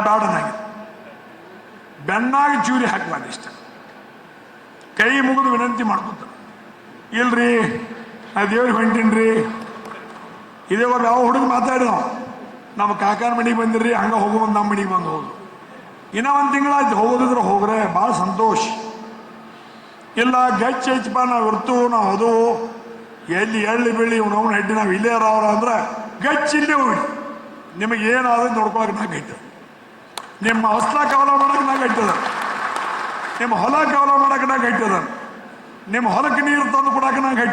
ಆಡೋದಾಗಿದೆ ಬೆನ್ನಾಗಿ ಚೂರಿ ಹಾಕಬಾರ್ದು ಇಷ್ಟ ಕೈ ಮುಗಿದು ವಿನಂತಿ ಮಾಡ್ಕೊತ. ಇಲ್ರಿ, ನಾ ದೇವ್ರಿಗೆ ಹೊಂಟೀನ್ರಿ. ಇದೇ ಒಂದು ಯಾವ ಹುಡುಗ ಮಾತಾಡಿದ ನಮ್ಮ ಕಾಕನ ಮನೆಗೆ ಬಂದಿರಿ ಹಂಗ ಹೋಗುವ ನಮ್ಮ ಮನೆಗೆ ಬಂದು ಹೋದ್ರು ಇನ್ನ ಒಂದು ತಿಂಗಳಾಯ್ತು, ಹೋಗೋದಿದ್ರೆ ಹೋಗ್ರೆ ಭಾಳ ಸಂತೋಷ. ಇಲ್ಲ, ಗಚ್ಚ ಹೆಚ್ಚಪ್ಪ ನಾವು ಇರ್ತು, ನಾವು ಅದು ಎಲ್ಲಿ ಎಳ್ಳಿ ಬೆಳ್ಳಿ ಅವ್ನ ಹೆಡ್ಡಿ, ನಾವು ಇಲ್ಲೇ ಇರೋರ ಅಂದ್ರೆ ಗಚ್ಚ ಹೋಗಿ ನಿಮಗೆ ಏನಾದ್ರೆ ನೋಡ್ಕೊಳಕ್ಕೆ ನಾಗೈತೆ ನಿಮ್ಮ ಹೊಸ್ಲ ಕವಲ ಮಾಡಕ್ಕೆ ನಾಗೈತದ ನಿಮ್ಮ ಹೊಲ ಕವಲ ಮಾಡಕ್ಕೆ ನಾಗೈತದ ನಿಮ್ಮ ಹೊಲಕ್ಕೆ ನೀರು ತಂದು ಕೊಡಕ್ಕೆ ನಂಗೆ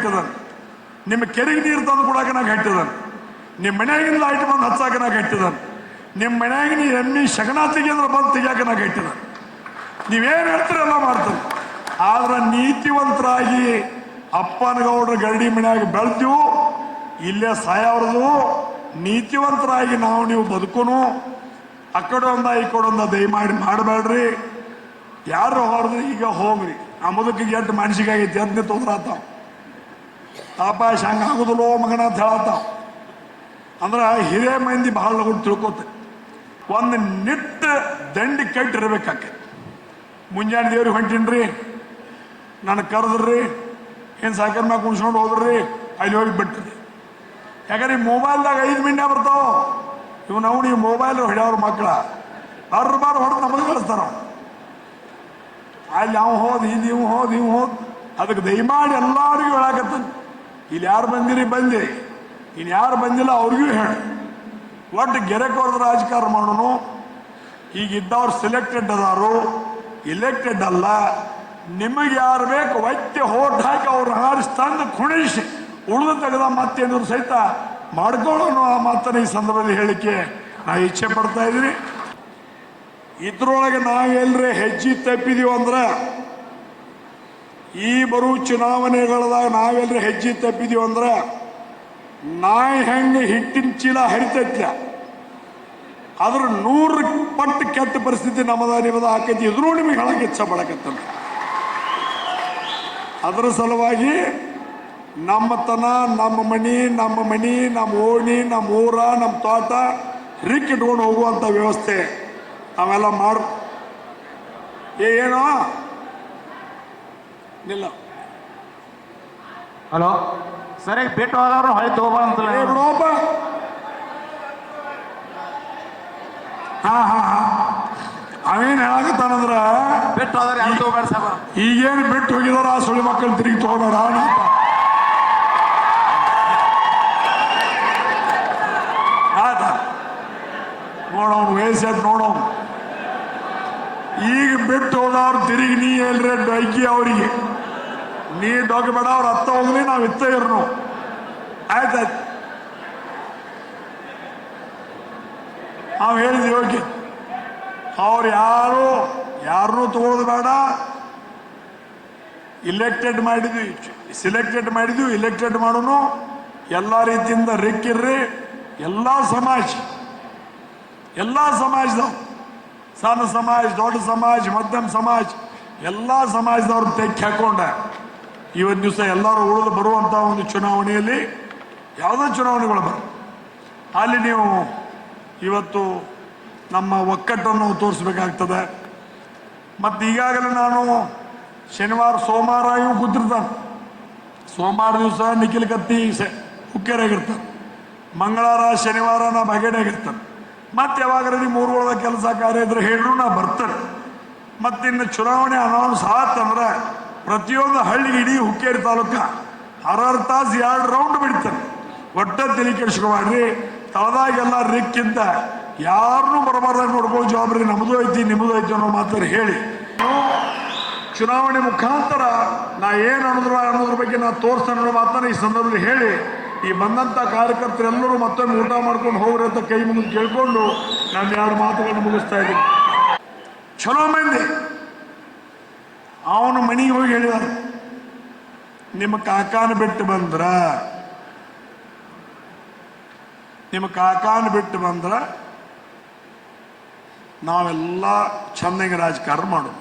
ನಿಮ್ಮ ಕೆರೆಗೆ ನೀರು ತಂದು ಕೊಡಕ್ಕೆ ನಂಗೆ ನಿಮ್ಮ ಮನ್ಯಾಗಿನ ಲೈಟ್ ಬಂದು ಹಚ್ಚಾಕ ನಾ ನಿಮ್ಮ ಮನ್ಯಾಗಿನ ಎಮ್ಮಿ ಶಗನ ತೆಗಿಯೋದ್ರ ಬಂದು ತೆಗಿಯಾಕ ನಾ ಗೈತದ ನೀವೇನು ಹೇಳ್ತೀರಲ್ಲ ಮಾಡ್ತಾರೆ. ಆದ್ರೆ ನೀತಿವಂತರಾಗಿ ಅಪ್ಪನಗೌಡ್ರ ಗರಡಿ ಮನ್ಯಾಗ ಬೆಳೆದು ಇಲ್ಲೇ ಸಾಯವ್ರದು, ನೀತಿವಂತರಾಗಿ ನಾವು ನೀವು ಬದುಕುನು. ಆ ಕಡೆ ಒಂದ, ಈ ಕಡೆ ಒಂದ ದಯಮಾಡಿ ಮಾಡಬೇಡ್ರಿ. ಯಾರು ಹೊರದ್ರಿ ಈಗ ಹೋಗ್ರಿ. ಆ ಮುದುಕಿಗೆ ಎಷ್ಟು ಮನ್ಸಿಗಾಗೈತಿ ತೊಂದ್ರಾತ ತೊಂದ್ರಾತಾವ ತಾಪಾಶ ಹಂಗ ಆಗುದಿಲ್ಲೋ ಮಗನ ಅಂತ ಹೇಳತ್ತಾವ. ಅಂದ್ರೆ ಹಿರೇ ಮಂದಿ ಬಹಳ ಲಗು ತಿಳ್ಕೊತೆ. ಒಂದು ನಿಟ್ಟ ದಂಡಿ ಕಟ್ಟಿರ್ಬೇಕಾಕೆ ಮುಂಜಾನೆ ದೇವ್ರಿಗೆ ಹೊಂಟೀನ್ರಿ. ನನಗೆ ಕರೆದ್ರಿ. ಏನು ಸಾಕರ್ ಮ್ಯಾಗ ಕುಣ್ಸ್ಕೊಂಡು ಹೋದ್ರಿ. ಅಲ್ಲಿ ಹೋಗಿ ಬಿಟ್ರಿ. ಯಾಕಂದ್ರೆ ಮೊಬೈಲ್ದಾಗ ಐದು ಮಿಂಡ ಬರ್ತಾವ. ಇವ್ ನಾವು ನೀವು ಮೊಬೈಲ್ ಹೊಡ್ಯವ್ರ ಮಕ್ಕಳ ಅವ್ರ ಬಾರ್ ಹೊಡೆದು ನಮಗೆ ಕಳಿಸ್ತಾರ. ಅಲ್ಲಿ ಅವ್ ಹೋದ್, ಇಲ್ಲಿ ಇವ್ ಹೋದ್ ಇವ್ ಹೋದ್. ಅದಕ್ಕೆ ದಯಮಾಡಿ ಎಲ್ಲಾರಿಗೂ ಹೇಳಾಕತ್ತ. ಇಲ್ಲಿ ಯಾರು ಬಂದಿರಿ ಬಂದಿರಿ ಇನ್ನು ಯಾರು ಬಂದಿಲ್ಲ ಅವ್ರಿಗೂ ಹೇಳಿ. ಒಟ್ಟು ಗೆರೆ ರಾಜಕಾರಣ ಮಾಡೋನು. ಈಗ ಇದ್ದವ್ರು ಸೆಲೆಕ್ಟೆಡ್ ಅದಾರು. ಇಲೆಕ್ಟೆಡ್ ಅಲ್ಲ. ನಿಮಗೆ ಯಾರು ಬೇಕು ವೈದ್ಯ ಹೋಟ್ ಹಾಕಿ ಅವ್ರು ಹಾರಿಸ್ತಂದು ಕುಣಿಸಿ. ಉಳಿದು ತೆಗೆದ ಮತ್ತೇನಾದ್ರು ಸಹಿತ ಮಾಡ್ಕೊಳ್ಳೋಣ ಆ ಮಾತನ್ನ ಈ ಸಂದರ್ಭದಲ್ಲಿ ಹೇಳಿಕೆ. ನಾ ಇಚ್ಛೆ ಪಡ್ತಾ ಇದ್ದೀನಿ. ಇದ್ರೊಳಗೆ ನಾವೆಲ್ಲರೇ ಹೆಜ್ಜೆ ತಪ್ಪಿದೀವಿ ಅಂದ್ರೆ, ಈ ಬರುವ ಚುನಾವಣೆಗಳದಾಗ ನಾವೆಲ್ಲರೂ ಹೆಜ್ಜೆ ತಪ್ಪಿದೀವಿ ಅಂದ್ರೆ, ನಾಯಿ ಹೆಂಗೆ ಹಿಟ್ಟಿನ ಚೀಲ ಹರಿತೈತ್ಲ? ಅದ್ರ ನೂರು ಪಟ್ಟು ಕೆಟ್ಟ ಪರಿಸ್ಥಿತಿ ನಮ್ಮದ ನಿಮ್ಮದ ಹಾಕೈತಿ ಇದ್ರೂ ನಿಮಗೆ ಹೇಳಕ್ಕೆ ಇಚ್ಛೆ ಮಾಡಕತ್ತ ಅದರ ಸಲುವಾಗಿ ನಮ್ಮತನ ನಮ್ಮ ಮನಿ ನಮ್ಮ ಮನಿ ನಮ್ಮ ಓಣಿ ನಮ್ಮ ಊರ ನಮ್ಮ ತೋಟ ಇಟ್ಕೊಂಡು ಹೋಗುವಂಥ ವ್ಯವಸ್ಥೆ ನಾವೆಲ್ಲ ಮಾಡ ಏ ಏನೋ? ಇಲ್ಲ ಹಲೋ? ಸರಿ ಬಿಟ್ಟು ಹೋದವ್ರು ಹೊಳಿ ತಗೋಬಾರಂತಲ್ಲ ಹಾ ಹಾ ಹಾ. ಅವೇನು ಹೇಳಕತ್ತಾನಂದ್ರ? ಬಿಟ್ಟು ಹೋದ್ರೆ ಯಾರು ತಗೋಬೇಡ ಸಾಬ. ಈಗೇನು ಬಿಟ್ಟು ಹೋಗಿದಾರ ಆ ಸುಳಿ ಮಕ್ಕಳು ತಿರುಗಿ ತಗೋಬೇಡ ಅಂತ ಆತ ನೋಡೋನು ವಯಸ್ಸಾದ್ ನೋಡೋನು ಈಗ ಬಿಟ್ಟು ಹೋದವ್ರು ತಿರುಗಿ ನೀ ಡೊಗ್ಗಿ ಅವರಿಗೆ. ನೀ ಬೇಡ, ಅವ್ರ ಹತ್ತ ಹೋಗ್ಲಿ, ನಾವು ಇತ್ತ ಇರ್ನು. ಆಯ್ತಾಯ್ತು ನಾವು ಹೇಳಿದ್ವಿ ಹೋಗಿ ಅವ್ರು ಯಾರು ಯಾರನ್ನೂ ತಗೊಳ್ಳೋದು ಬೇಡ. ಇಲೆಕ್ಟೆಡ್ ಮಾಡಿದ್ವಿ ಸಿಲೆಕ್ಟೆಡ್ ಮಾಡಿದ್ವಿ ಇಲೆಕ್ಟೆಡ್ ಮಾಡೋನು. ಎಲ್ಲ ರೀತಿಯಿಂದ ರೆಕ್ಕಿರ್ರಿ, ಎಲ್ಲ ಸಮಾಜ. ಎಲ್ಲ ಸಮಾಜದವ್ರು. ಸಣ್ಣ ಸಮಾಜ, ದೊಡ್ಡ ಸಮಾಜ, ಮಧ್ಯಮ ಸಮಾಜ. ಎಲ್ಲ ಸಮಾಜದವ್ರು ತೆಕ್ಕಿ ಹಾಕೊಂಡ. ಇವತ್ತು ದಿವಸ ಎಲ್ಲರೂ ಉಳಿದು ಬರುವಂಥ ಒಂದು ಚುನಾವಣೆಯಲ್ಲಿ ಯಾವುದೋ ಚುನಾವಣೆಗಳು ಬರ ಅಲ್ಲಿ ನೀವು ಇವತ್ತು ನಮ್ಮ ಒಕ್ಕಟ್ಟನ್ನು ನಾವು ತೋರಿಸ್ಬೇಕಾಗ್ತದೆ. ಮತ್ತು ಈಗಾಗಲೇ ನಾನು ಶನಿವಾರ ಸೋಮವಾರ ಇವು ಕೂತಿರ್ತಾನೆ ಸೋಮವಾರ ದಿವಸ ನಿಖಿಲ್ ಕತ್ತಿ ಹುಕ್ಕೇರಾಗಿರ್ತಾನೆ ಮಂಗಳವಾರ, ಶನಿವಾರ ನಾ ಬಗೆಡಾಗಿರ್ತಾನೆ ಮತ್ತೆ ಯಾವಾಗಾರ ನಿಮ್ಮ ಊರುಗಳದ ಕೆಲಸ ಕಾರ್ಯ ಇದ್ರೆ ಹೇಳ್ರು ನಾ ಬರ್ತೇನೆ. ಮತ್ತಿನ್ನು ಚುನಾವಣೆ ಅನೌನ್ಸ್ ಆತಂದ್ರೆ ಪ್ರತಿಯೊಂದು ಹಳ್ಳಿಗೆ ಇಡೀ ಹುಕ್ಕೇರಿ ತಾಲೂಕ ಹರಾರು ತಾಸು ಎರಡು ರೌಂಡ್ ಬಿಡ್ತಾರೆ. ಒಟ್ಟ ತಲೆ ಮಾಡ್ರಿ. ತಳದಾಗೆಲ್ಲ ರಿಕ್ಕಿಂತ ಯಾರನ್ನೂ ಬರಬಾರ್ದಾಗ ನೋಡ್ಕೊಳ್ಳೋ ಜವಾಬ್ದಾರಿ ನಮ್ಮದು ಐತಿ ನಿಮ್ಮದು ಐತಿ ಅನ್ನೋ ಮಾತಾರೆ ಹೇಳಿ. ಚುನಾವಣೆ ಮುಖಾಂತರ ನಾ ಏನು ಅನ್ನೋದ್ರ ಅನ್ನೋದ್ರ ಬಗ್ಗೆ ನಾ ತೋರಿಸ್ತೇನೆ ಮಾತನ್ನ ಈ ಸಂದರ್ಭದಲ್ಲಿ ಹೇಳಿ. ಈ ಬಂದಂಥ ಕಾರ್ಯಕರ್ತರೆಲ್ಲರೂ ಮತ್ತೊಮ್ಮೆ ಊಟ ಮಾಡ್ಕೊಂಡು ಹೋಗ್ರಿ ಅಂತ ಕೈ ಮುಂದೆ ಕೇಳ್ಕೊಂಡು ನಾನು ಎರಡು ಮಾತುಗಳನ್ನು ಮುಗಿಸ್ತಾ ಇದ್ದೀನಿ. ಚಲೋ ಮಂದಿ. ಅವನು ಮನೆಗೆ ಹೋಗಿ ಹೇಳಿದ ನಿಮ್ಮ ಕಾಕಾನ ಬಿಟ್ಟು ಬಂದ್ರ, ನಿಮ್ಮ ಕಾಕಾನ ಬಿಟ್ಟು ಬಂದ್ರ, ನಾವೆಲ್ಲ ಚೆನ್ನಾಗಿ ರಾಜಕಾರಣ ಮಾಡೋದು.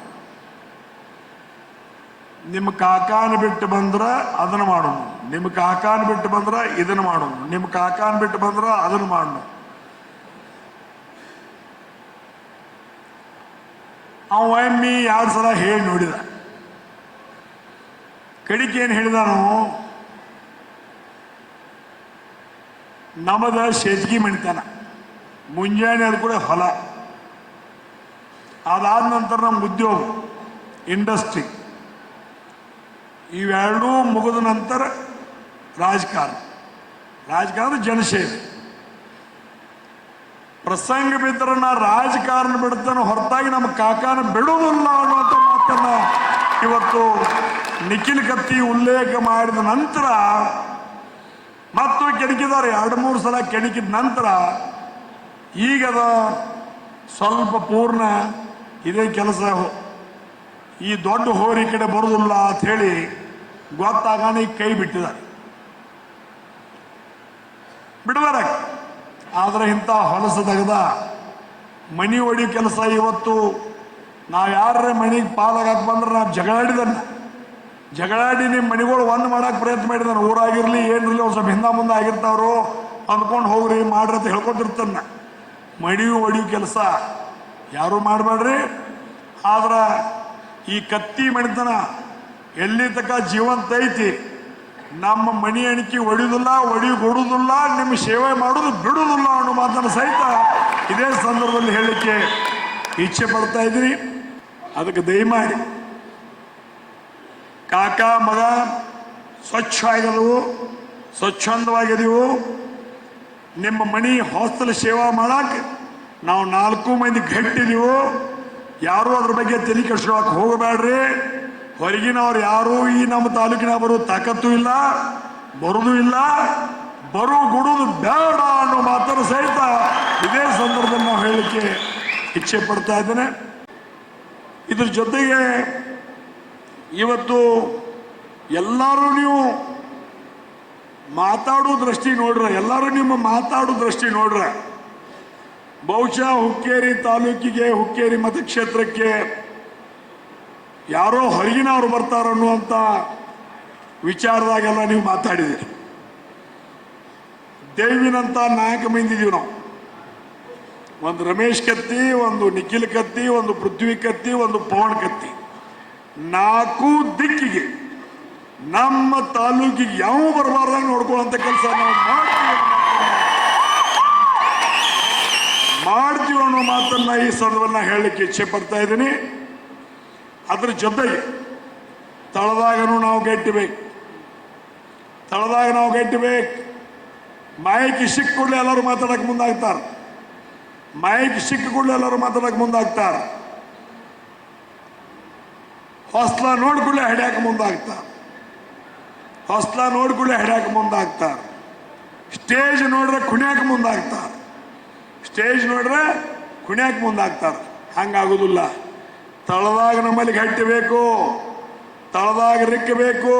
ನಿಮ್ಮ ಕಾಕಾನ ಬಿಟ್ಟು ಬಂದ್ರ ಅದನ್ನ ಮಾಡೋಣ ನಿಮ್ಮ ಕಾಕಾನ ಬಿಟ್ಟು ಬಂದ್ರ ಇದನ್ನ ಮಾಡೋಣ ನಿಮ್ಮ ಕಾಕಾನ ಬಿಟ್ಟು ಬಂದ್ರ ಅದನ್ನ ಮಾಡೋಣ ಅವ ಎಮ್ಮಿ ಎರಡು ಸಲ ಹೇಳಿ ನೋಡಿದ. ಕಡಿಕೆ ಏನು ಹೇಳಿದಾನು? ನಮದ ಸೇಜ್ಗಿ ಮಣಿತಾನ. ಮುಂಜಾನೆ ಅದು ಕೂಡ ಹೊಲ. ಅದಾದ ನಂತರ ನಮ್ಮ ಉದ್ಯೋಗ, ಇಂಡಸ್ಟ್ರಿ. ಇವೆರಡೂ ಮುಗಿದ ನಂತರ ರಾಜಕಾರಣ. ರಾಜಕಾರಣ ಜನಸೇವೆ. ಪ್ರಸಂಗ ಬಿದ್ದರೆ ನಾ ರಾಜಕಾರಣ ಬಿಡ್ತಾನೆ ಹೊರತಾಗಿ ನಮ್ಮ ಕಾಕಾನ ಬಿಡುವುದಿಲ್ಲ ಅನ್ನುವಂಥ ಮಾತನ್ನ ಇವತ್ತು ನಿಖಿಲ್ ಕತ್ತಿ ಉಲ್ಲೇಖ ಮಾಡಿದ ನಂತರ ಮತ್ತು ಕೆಣಕಿದ್ದಾರೆ, ಎರಡು ಮೂರು ಸಲ ಕೆಣಕಿದ ನಂತರ ಈಗದ ಸ್ವಲ್ಪ ಪೂರ್ಣ ಇದೇ ಕೆಲಸ ಈ ದೊಡ್ಡ ಹೋರಿ ಕಡೆ ಬರುದಿಲ್ಲ ಅಂತ ಹೇಳಿ ಗೊತ್ತಾಗಾನೆ ಕೈ ಬಿಟ್ಟಿದ್ದಾರೆ. ಬಿಡುವರೆ ಆದರೆ ಇಂಥ ಹೊಲಸು ತೆಗೆದ ಮಣಿ ಒಡಿ ಕೆಲಸ ಇವತ್ತು ನಾವು ಯಾರ ಮನೆಗೆ ಪಾಲಾಗಕ್ಕೆ ಬಂದ್ರೆ ನಾವು ಜಗಳಾಡಿದನ್ನ. ಜಗಳಾಡಿ ನಿಮ್ಮ ಮನೆಗಳು ಒಂದು ಮಾಡೋಕೆ ಪ್ರಯತ್ನ ಮಾಡಿದಾನೆ ಊರಾಗಿರಲಿ ಏನಿರಲಿ ಒಂದು ಸ್ವಲ್ಪ ಹಿಂದೆ ಮುಂದೆ ಆಗಿರ್ತಾವ್ರು ಅಂದ್ಕೊಂಡು ಹೋಗ್ರಿ, ಮಾಡ್ರಿ ಅಂತ ಹೇಳ್ಕೊತಿರ್ತಾನೆ ಮಡಿಯು ಒಡಿ ಕೆಲಸ ಯಾರು ಮಾಡಬೇಡ್ರಿ ಆದ್ರೆ ಈ ಕತ್ತಿ ಮಣಿತನ ಎಲ್ಲಿ ತನಕ ಜೀವಂತ ಐತಿ? ನಮ್ಮ ಮಣಿ ಅಣಿಕೆ ಹೊಡಿಯೋದಿಲ್ಲ ಒಡಿ ಕೊಡುವುದಿಲ್ಲ ನಿಮ್ಮ ಸೇವೆ ಮಾಡೋದು ಬಿಡುವುದಿಲ್ಲ ಅನ್ನೋ ಮಾತನ್ನು ಸಹಿತ ಇದೇ ಸಂದರ್ಭದಲ್ಲಿ ಹೇಳಲಿಕ್ಕೆ ಇಚ್ಛೆ ಪಡ್ತಾ ಇದ್ರಿ ಅದಕ್ಕೆ ದಯಮಾಡಿ ಕಾಕ, ಮಗ, ಸ್ವಚ್ಛ ಆಗಿದವು ಸ್ವಚ್ಛಂದವಾಗಿದೆವು. ನಿಮ್ಮ ಮಣಿ ಹಾಸ್ಟೆಲ್ ಸೇವಾ ಮಾಡಕ್ಕೆ ನಾವು ನಾಲ್ಕು ಮಂದಿ ಗಟ್ಟಿದೀವು ಯಾರೂ ಅದ್ರ ಬಗ್ಗೆ ತಲೆ ಕೆಡ್ಸ್ಕೊಳಕ್ ಹೋಗಬೇಡ್ರಿ. ಹೊರಗಿನವ್ರು ಯಾರೂ ಈ ನಮ್ಮ ತಾಲೂಕಿನ ಬರೋ ತಾಕತ್ತು ಇಲ್ಲ, ಬರೋದು ಇಲ್ಲ, ಬರು ಗುಡುದು ಬೇಡ ಅನ್ನೋ ಮಾತನ್ನು ಸಹಿತ ಇದೇ ಸಂದರ್ಭದಲ್ಲಿ ನಾವು ಹೇಳಲಿಕ್ಕೆ ಇಚ್ಛೆ ಪಡ್ತಾ ಇದ್ದೇನೆ. ಇದ್ರ ಜೊತೆಗೆ ಇವತ್ತು ಎಲ್ಲರೂ ನೀವು ಮಾತಾಡೋ ದೃಷ್ಟಿ ನೋಡ್ರ, ಎಲ್ಲರೂ ನಿಮ್ಮ ಮಾತಾಡೋ ದೃಷ್ಟಿ ನೋಡ್ರ, ಬಹುಶಃ ಹುಕ್ಕೇರಿ ತಾಲೂಕಿಗೆ, ಹುಕ್ಕೇರಿ ಮತಕ್ಷೇತ್ರಕ್ಕೆ ಯಾರೋ ಹೊರಗಿನವ್ರು ಬರ್ತಾರ ಅನ್ನುವಂಥ ವಿಚಾರದಾಗೆಲ್ಲ ನೀವು ಮಾತಾಡಿದಿರಿ. ದೇವಿನಂತ ನಾಯಕ ಮಂದಿದೀವಿ ನಾವು. ಒಂದು ರಮೇಶ್ ಕತ್ತಿ, ಒಂದು ನಿಖಿಲ್ ಕತ್ತಿ, ಒಂದು ಪೃಥ್ವಿ ಕತ್ತಿ, ಒಂದು ಪವನ್ ಕತ್ತಿ. ನಾಲ್ಕು ದಿಕ್ಕಿಗೆ ನಮ್ಮ ತಾಲೂಕಿಗೆ ಯಾವ ಬರಬಾರ್ದಂಗೆ ನೋಡ್ಕೊಳ್ಳುವಂಥ ಕೆಲಸ ನಾವು ಮಾಡ್ತೀವಿ ಮಾಡ್ತೀವಿ ಅನ್ನೋ ಮಾತನ್ನ ಈ ನಾನು ಹೇಳಲಿಕ್ಕೆ ಇಚ್ಛೆ ಪಡ್ತಾ ಇದ್ದೀನಿ. ಅದ್ರ ಜೊತೆಗೆ ತಳದಾಗನು ನಾವು ಗೆಟ್ಟಬೇಕು. ತಳದಾಗ ನಾವು ಗೆಟ್ಟಬೇಕು. ಮೈಕ್ ಸಿಕ್ಕ ಕೂಡಲೇ ಎಲ್ಲರೂ ಮಾತಾಡಕ್ಕೆ ಮುಂದಾಗ್ತಾರೆ. ಮೈಕ್ ಸಿಕ್ಕ ಕೂಡಲೇ ಎಲ್ಲರೂ ಮಾತಾಡಕ್ಕೆ ಮುಂದಾಗ್ತಾರೆ. ಹೊಸ್ಲ ನೋಡ್ಕೊಳ್ಳೆ ಹಿಡ್ಯಾಕ ಮುಂದಾಗ್ತಾರೆ. ಹೊಸ್ಲ ನೋಡ್ಕೊಳ್ಳೆ ಹಿಡ್ಯಾಕ ಮುಂದಾಗ್ತಾರೆ. ಸ್ಟೇಜ್ ನೋಡ್ರೆ ಕುಣ್ಯಾಕ ಮುಂದಾಗ್ತಾರೆ. ಸ್ಟೇಜ್ ನೋಡ್ರೆ ಕುಣ್ಯಾಕ ಮುಂದಾಗ್ತಾರೆ. ಹಂಗಾಗೋದಿಲ್ಲ. ತಳದಾಗ ನಮ್ಮಲ್ಲಿ ಗಟ್ಟಿಬೇಕು ತಳದಾಗ ರಿಕ್ಕಬೇಕು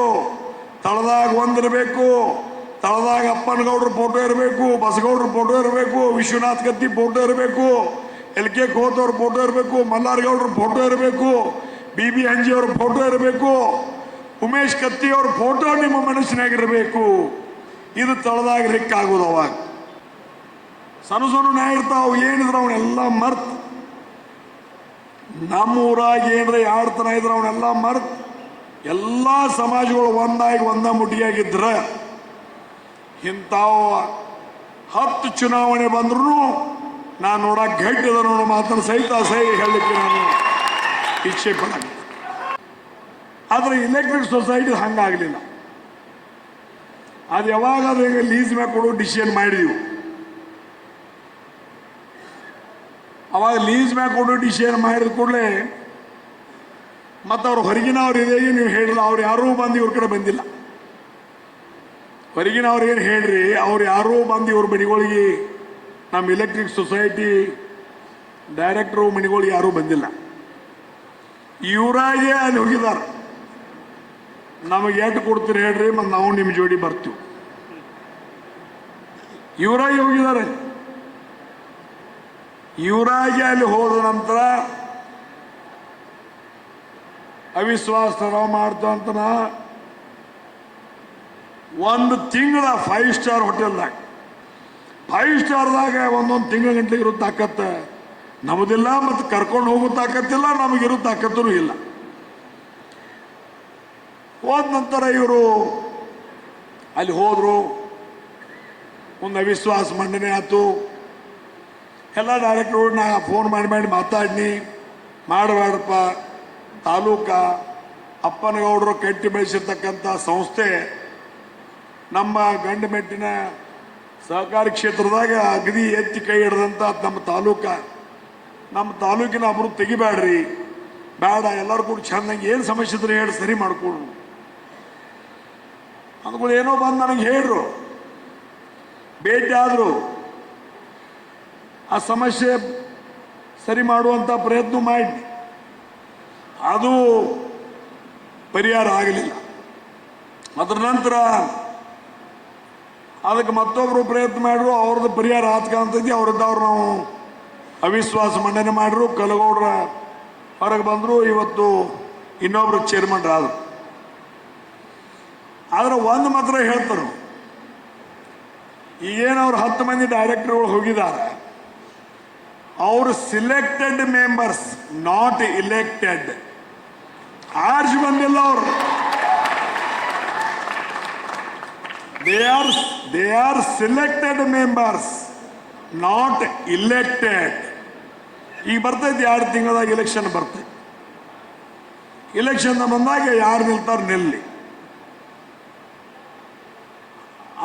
ತಳದಾಗ ಒಂದಿರಬೇಕು, ತಳದಾಗ ಅಪ್ಪನಗೌಡ್ರ ಫೋಟೋ ಇರಬೇಕು, ಬಸಗೌಡ್ರ ಫೋಟೋ ಇರಬೇಕು, ವಿಶ್ವನಾಥ್ ಕತ್ತಿ ಫೋಟೋ ಇರಬೇಕು, ಎಲ್ ಕೆ ಕೋತವ್ರ ಫೋಟೋ ಇರಬೇಕು, ಮಲ್ಲಾರ್ಗೌಡ್ರ ಫೋಟೋ ಇರಬೇಕು, ಬಿ ಬಿ ಅಂಜಿಯವ್ರ ಫೋಟೋ ಇರಬೇಕು, ಉಮೇಶ್ ಕತ್ತಿ ಅವ್ರ ಫೋಟೋ ನಿಮ್ಮ ಮನಸ್ಸಿನಾಗಿರಬೇಕು. ಇದು ತಳದಾಗ ರಿಕ್ಕಾಗೋದು ಅವಾಗ. ಸಣ್ಣ ಸಣ್ಣ ನ್ಯಾಯ ಏನಿದ್ರು ಅವನ್ನೆಲ್ಲ ಮರ್ತ್ ನಮ್ಮ ಊರಾಗ ಯಾರ ತನ ಇದ್ರ ಅವನ್ನೆಲ್ಲ ಮರ್ತ್ ಎಲ್ಲ ಸಮಾಜಗಳು ಒಂದಾಗಿ ಒಂದ ಮುಟ್ಟಿಯಾಗಿದ್ರ ಇಂಥವು ಹತ್ತು ಚುನಾವಣೆ ಬಂದ್ರು ನಾನು ನೋಡಕ್ ಗಟ್ಟಿದ ನೋಡೋ ಮಾತನ್ನು ಸಹಿತ ಸಹಿ ಹೇಳಲಿಕ್ಕೆ ನಾನು ಇಚ್ಛೆ ಪಡ ಆದ್ರೆ ಇಲೆಕ್ಟ್ರಿಕ್ ಸೊಸೈಟಿ ಹಂಗಾಗಲಿಲ್ಲ. ಅದು ಯಾವಾಗ ಲೀಸ್ ಮ್ಯಾಗ ಕೊಡೋ ಡಿಸಿಷನ್ ಮಾಡಿದೀವಿ. ಅವಾಗ ಲೀಸ್ ಮ್ಯಾಗ ಡಿ ಶೇರ್ ಮಾಡಿದ ಕೂಡಲೇ ಮತ್ತು ಅವ್ರು ಹೊರಗಿನವ್ರು ಇದೆ ನೀವು ಹೇಳಿಲ್ಲ, ಅವ್ರು ಯಾರೂ ಬಂದು ಇವ್ರ ಕಡೆ ಬಂದಿಲ್ಲ. ಹೊರಗಿನವ್ರು ಏನು ಹೇಳ್ರಿ, ಅವ್ರು ಯಾರೂ ಬಂದು ಇವ್ರ ಮನೆಗಳಿಗೆ ನಮ್ಮ ಎಲೆಕ್ಟ್ರಿಕ್ ಸೊಸೈಟಿ ಡೈರೆಕ್ಟ್ರು ಮನೆಗಳಿಗೆ ಯಾರೂ ಬಂದಿಲ್ಲ. ಇವರಾಗೆ ಅಲ್ಲಿ ಹೋಗಿದ್ದಾರೆ ನಮಗೆ ಎಷ್ಟು ಕೊಡ್ತೀರಿ ಹೇಳ್ರಿ, ಮತ್ತು ನಾವು ನಿಮ್ಮ ಜೋಡಿ ಬರ್ತೀವಿ. ಇವರಾಗಿ ಹೋಗಿದ್ದಾರೆ ಇವರಾಗಿ ಅಲ್ಲಿ ಹೋದ ನಂತರ ಅವಿಶ್ವಾಸ ಅಂತ ಒಂದು ತಿಂಗಳ ಫೈವ್ ಸ್ಟಾರ್ ಹೋಟೆಲ್ದಾಗ ಫೈವ್ ಸ್ಟಾರ್ದಾಗ ಒಂದೊಂದು ತಿಂಗಳ ಗಂಟೆಗೆ ಇರೋ ತಾಕತ್ತ ನಮ್ಮದಿಲ್ಲ ಮತ್ತು ಕರ್ಕೊಂಡು ಹೋಗೋ ತಾಕತ್ತಿಲ್ಲ, ನಮಗಿರೋ ತಾಕತ್ತೂ ಇಲ್ಲ. ಹೋದ ನಂತರ ಇವರು ಅಲ್ಲಿ ಹೋದರು. ಒಂದು ಅವಿಶ್ವಾಸ ಮಂಡನೆ ಆಯ್ತು. ಎಲ್ಲ ಡೈರೆಕ್ಟ್ರು ನಾ ಫೋನ್ ಮಾಡಿ ಮಾಡಿ ಮಾತಾಡ್ನಿ. ಮಾಡಬೇಡಪ್ಪ ತಾಲೂಕ ಅಪ್ಪನಗೌಡರು ಕಟ್ಟಿ ಬೆಳೆಸಿರ್ತಕ್ಕಂಥ ಸಂಸ್ಥೆ ನಮ್ಮ ಗಂಡು ಮೆಟ್ಟಿನ ಸಹಕಾರಿ ಕ್ಷೇತ್ರದಾಗ ಅಗದಿ ಎತ್ತಿ ಕೈ ಹಿಡ್ದಂಥ ನಮ್ಮ ತಾಲೂಕ. ನಮ್ಮ ತಾಲೂಕಿನ ಒಬ್ರು ತೆಗಿಬೇಡ್ರಿ. ಬೇಡ, ಎಲ್ಲರೂ ಕೂಡ ಏನು ಸಮಸ್ಯೆ ಇದ್ರೆ ಹೇಳಿ ಸರಿ ಮಾಡಿಕೊಡ್ರು ಅಂದ್ಗಳು ಏನೋ ಬಂದು ನನಗೆ ಹೇಳ್ರು. ಭೇಟಿ ಆದರು. ಆ ಸಮಸ್ಯೆ ಸರಿ ಮಾಡುವಂಥ ಪ್ರಯತ್ನ ಮಾಡಿ ಅದು ಪರಿಹಾರ ಆಗಲಿಲ್ಲ. ಅದರ ನಂತರ ಅದಕ್ಕೆ ಮತ್ತೊಬ್ಬರು ಪ್ರಯತ್ನ ಮಾಡಿದ್ರು ಅವ್ರದ್ದು ಪರಿಹಾರ ಆತ್ಕಂತದ್ದು ಅವ್ರದ್ದು ಅವ್ರು ನಾವು ಅವಿಶ್ವಾಸ ಮಂಡನೆ ಮಾಡಿದ್ರು ಕಲಗೌಡ್ರ ಹೊರಗೆ ಬಂದರು, ಇವತ್ತು ಇನ್ನೊಬ್ರು ಚೇರ್ಮನ್ ಆದರು. ಆದ್ರೆ ಒಂದು ಮಾತ್ರ ಹೇಳ್ತಾರೆ. ಈಗೇನು ಅವ್ರು ಹತ್ತು ಮಂದಿ ಡೈರೆಕ್ಟರ್ಗಳು ಹೋಗಿದ್ದಾರೆ. ಅವರು ಸಿಲೆಕ್ಟೆಡ್ ಮೆಂಬರ್ಸ್ ನಾಟ್ ಇಲೆಕ್ಟೆಡ್ ಆರ್ಜ್ ಬಂದಿಲ್ಲ ಅವರು they are they are selected members not elected ಈಗ ಬರ್ತೈತಿ ಎರಡು ತಿಂಗಳದಾಗ ಇಲೆಕ್ಷನ್ ಬರ್ತೈತಿ? ಇಲೆಕ್ಷನ್ ಬಂದಾಗ ಯಾರು ನಿಲ್ತಾರ ನಿಲ್ಲಿ.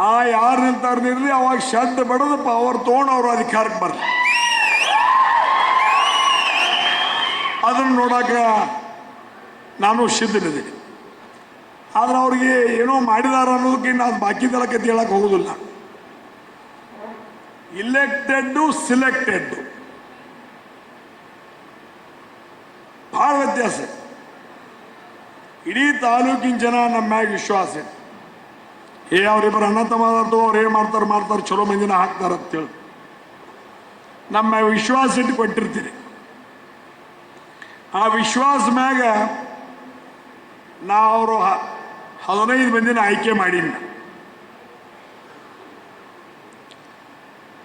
ಆ ಯಾರು ನಿಲ್ತಾರ ನಿಲ್ಲಿ, ಅವಾಗ ಶಡ್ ಬಡದು ಅವ್ರು ತೊಗೊಂಡು ಅವರು ಅಧಿಕಾರಕ್ಕೆ ಬರ್ತಾರೆ. ಅದನ್ನು ನೋಡಾಕ ನಾನು ಸಿದ್ಧನಿದ್ದೀನಿ ಆದ್ರೆ ಅವ್ರಿಗೆ ಏನೋ ಮಾಡಿದಾರ ಅನ್ನೋದಕ್ಕೆ ನಾನು ಬಾಕಿ ಕತೆ ಹೇಳಕ್ ಹೋಗೋದಿಲ್ಲ. ಇಲೆಕ್ಟೆಡ್ ಸಿಲೆಕ್ಟೆಡ್ಡು ಭಾಳ ವ್ಯತ್ಯಾಸ. ಇಡೀ ತಾಲೂಕಿನ ಜನ ನಮ್ಮ ಮ್ಯಾಗ ವಿಶ್ವಾಸ ಏ ಅವ್ರಿಬ್ಬರು ಅಣ್ಣ ತಮ್ಮದಾರ್ದು ಅವ್ರು ಏನು ಮಾಡ್ತಾರೆ ಮಾಡ್ತಾರೆ, ಚಲೋ ಮಂದಿನ ಹಾಕ್ತಾರೆ ಅಂತೇಳಿ ನಮ್ಮ ವಿಶ್ವಾಸ ಇಟ್ಟು ಕೊಟ್ಟಿರ್ತೀರಿ. ಆ ವಿಶ್ವಾಸ ಮ್ಯಾಗ ನಾ ಅವರು ಹದಿನೈದು ಮಂದಿನ ಆಯ್ಕೆ ಮಾಡೀನಿ.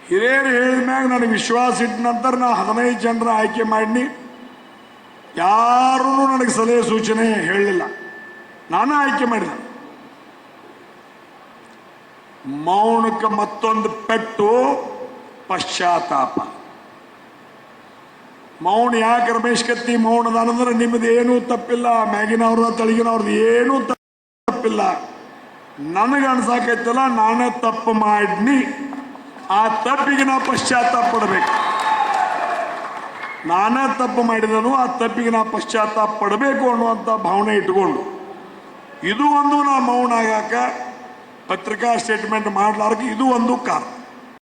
ಹಿರಿಯರು ಹೇಳಿದ ಮ್ಯಾಗ ನನಗೆ ವಿಶ್ವಾಸ ಇಟ್ಟ ನಂತರ ನಾ ಹದಿನೈದು ಜನರ ಆಯ್ಕೆ ಮಾಡೀನಿ. ಯಾರೂ ನನಗೆ ಸಲಹೆ ಸೂಚನೆ ಹೇಳಲಿಲ್ಲ. ನಾನು ಆಯ್ಕೆ ಮಾಡಿದೆ. ಮೌನಕ್ಕೆ ಮತ್ತೊಂದು ಪೆಟ್ಟು ಪಶ್ಚಾತ್ತಾಪ. ಮೌನ ಯಾಕೆ ರಮೇಶ್ ಕತ್ತಿ ಮೌನದ ಅಂದ್ರೆ ನಿಮ್ಮದು ಏನೂ ತಪ್ಪಿಲ್ಲ ಮ್ಯಾಗಿನವ್ರದ ತಳಗಿನವ್ರದ್ದು ಏನೂ ತಪ್ಪಿಲ್ಲ. ನನಗೆ ಅನ್ಸಾಕೈತಲ್ಲ, ನಾನೇ ತಪ್ಪು ಮಾಡಿನಿ. ಆ ತಪ್ಪಿಗೆ ನಾ ಪಶ್ಚಾತ್ತಾಪ ಪಡಬೇಕು ನಾನೇ ತಪ್ಪು ಮಾಡಿದನು, ಆ ತಪ್ಪಿಗೆ ನಾ ಪಶ್ಚಾತ್ತಾಪ ಪಡಬೇಕು ಅನ್ನುವಂಥ ಭಾವನೆ ಇಟ್ಕೊಂಡು. ಇದು ಒಂದು ನಾ ಮೌನ ಆಗಾಕ ಪತ್ರಿಕಾ ಸ್ಟೇಟ್ಮೆಂಟ್ ಮಾಡ್ಲಾರ್ಕ ಇದು ಒಂದು ಕಾರಣ.